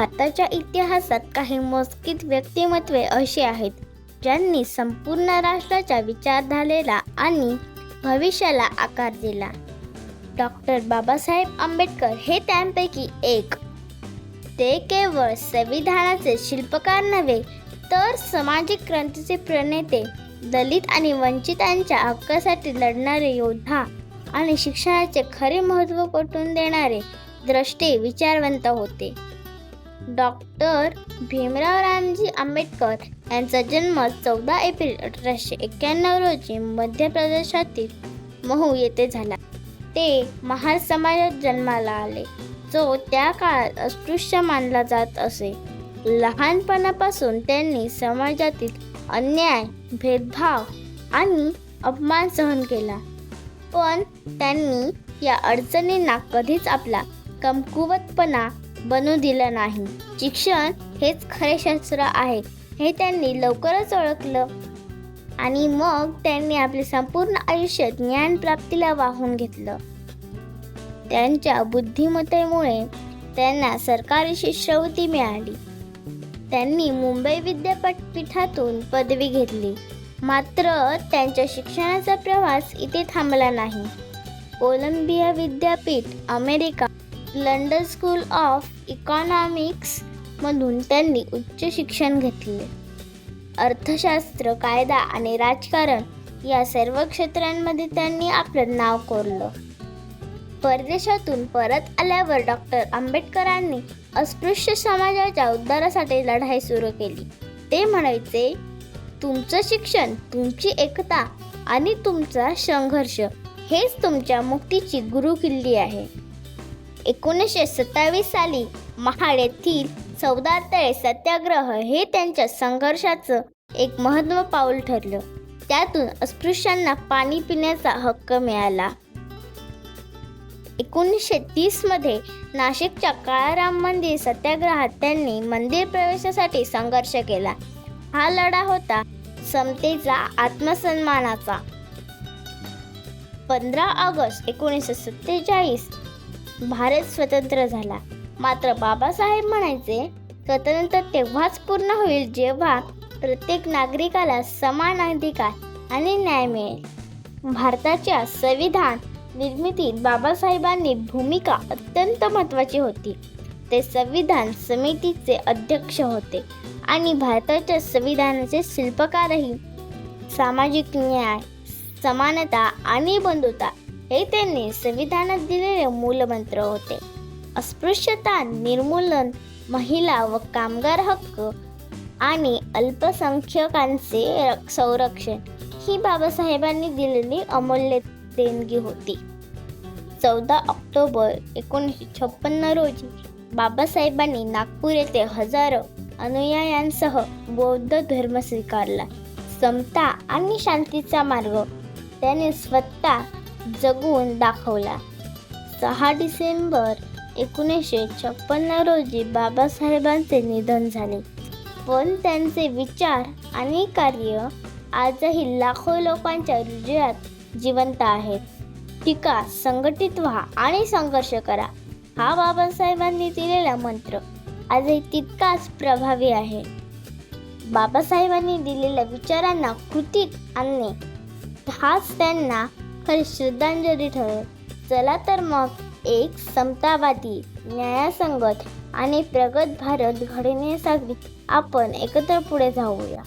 भारताच्या इतिहासात काही मोजकीत व्यक्तिमत्वे अशी आहेत ज्यांनी संपूर्ण राष्ट्राचा विचार झालेला आणि भविष्याला आकार दिला. डॉक्टर बाबासाहेब आंबेडकर हे त्यांपैकी एक. ते केवळ संविधानाचे शिल्पकार नव्हे तर सामाजिक क्रांतीचे प्रणेते दलित आणि वंचितांच्या हक्कासाठी लढणारे योद्धा आणि शिक्षणाचे खरे महत्त्व पटवून देणारे द्रष्टे विचारवंत होते. डॉक्टर भीमराव रामजी आंबेडकर यांचा जन्म चौदा एप्रिल अठराशे एक्क्याण्णव रोजी मध्य प्रदेशातील महू येथे झाला. ते महार समाजात जन्माला आले. जो त्या काळात अस्पृश्य मानला जात असे. लहानपणापासून त्यांनी समाजातील अन्याय भेदभाव आणि अपमान सहन केला. पण त्यांनी या अडचणींना कधीच आपला कमकुवतपणा बनू दिलं नाही. शिक्षण हेच खरे शास्त्र आहे. हे त्यांनी लवकरच ओळखलं. आणि मग त्यांनी आपले संपूर्ण आयुष्य ज्ञान प्राप्तीला वाहून घेतलं. त्यांच्या बुद्धिमत्तेमुळे त्यांना सरकारी शिष्यवृत्ती मिळाली. त्यांनी मुंबई विद्यापीठातून पदवी घेतली. मात्र त्यांच्या शिक्षणाचा प्रवास इथे थांबला नाही. कोलंबिया विद्यापीठ अमेरिका लंडन स्कूल ऑफ इकॉनॉमिक्समधून त्यांनी उच्च शिक्षण घेतले. अर्थशास्त्र कायदा आणि राजकारण या सर्व क्षेत्रांमध्ये त्यांनी आपलं नाव कोरलं. परदेशातून परत आल्यावर डॉक्टर आंबेडकरांनी अस्पृश्य समाजाच्या उद्धारासाठी लढाई सुरू केली. ते म्हणायचे तुमचं शिक्षण तुमची एकता आणि तुमचा संघर्ष हेच तुमच्या मुक्तीची गुरुकिल्ली आहे. एकोणीसशे सत्तावीस साली महाड येथील चौदार तळे सत्याग्रह हे त्यांच्या संघर्षाचं एक महत्त्व पाऊल ठरलं. त्यातून अस्पृश्यांना पाणी पिण्याचा हक्क मिळाला. एकोणीसशे तीसमध्ये नाशिकच्या काळाराम मंदिर सत्याग्रहात त्यांनी मंदिर प्रवेशासाठी संघर्ष केला. हा लढा होता समतेचा आत्मसन्मानाचा. पंधरा ऑगस्ट एकोणीसशे सत्तेचाळीस भारत स्वतंत्र झाला. मात्र बाबासाहेब म्हणायचे स्वतंत्र तेव्हाच पूर्ण होईल जेव्हा प्रत्येक नागरिकाला समान अधिकार आणि न्याय मिळेल. भारताच्या संविधान निर्मितीत बाबासाहेबांनी भूमिका अत्यंत महत्त्वाची होती. ते संविधान समितीचे अध्यक्ष होते आणि भारताच्या संविधानाचे शिल्पकारही. सामाजिक न्याय समानता आणि बंधुता हे त्यांनी संविधानात दिलेले मूलमंत्र होते. अस्पृश्यता निर्मूलन महिला व कामगार हक्क आणि अल्पसंख्यकांचे संरक्षण ही बाबासाहेबांनी दिलेली अमूल्य देणगी होती. चौदा ऑक्टोबर एकोणीसशे छप्पन्न रोजी बाबासाहेबांनी नागपूर येथे हजारो अनुयायांसह बौद्ध धर्म स्वीकारला. समता आणि शांतीचा मार्ग त्याने स्वतः जगून दाखवला. सहा डिसेंबर एकोणीसशे छप्पन्न रोजी बाबासाहेबांचे निधन झाले. पण त्यांचे विचार आणि कार्य आजही लाखो लोकांच्या हृदयात जिवंत आहेत. टिका संघटित व्हा आणि संघर्ष करा हा बाबासाहेबांनी दिलेला मंत्र आजही तितकाच प्रभावी आहे. बाबासाहेबांनी दिलेल्या विचारांना कृतीत आणणे हाच त्यांना खरी श्रद्धांजली ठरेल. चला तर मग एक समतावादी न्यायासंगत आणि प्रगत भारत घडविण्यासाठी आपण एकत्र पुढे जाऊया.